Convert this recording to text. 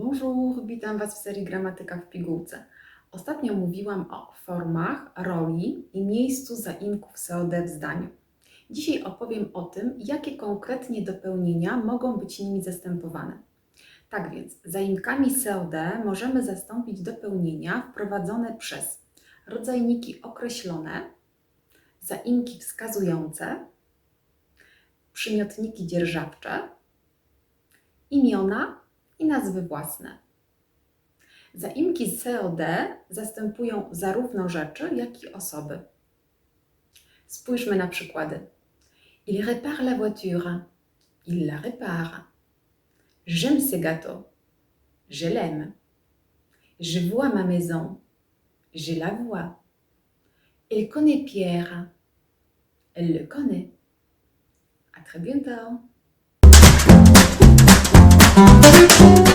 Bonjour, witam Was w serii Gramatyka w pigułce. Ostatnio mówiłam o formach, roli i miejscu zaimków COD w zdaniu. Dzisiaj opowiem o tym, jakie konkretnie dopełnienia mogą być nimi zastępowane. Tak więc, zaimkami COD możemy zastąpić dopełnienia wprowadzone przez rodzajniki określone, zaimki wskazujące, przymiotniki dzierżawcze, imiona i nazwy własne. Zaimki COD zastępują zarówno rzeczy, jak i osoby. Spójrzmy na przykłady. Il répare la voiture. Il la répare. J'aime ces gâteaux. Je l'aime. Je vois ma maison. Je la vois. Elle connaît Pierre. Elle le connaît. À très bientôt. Thank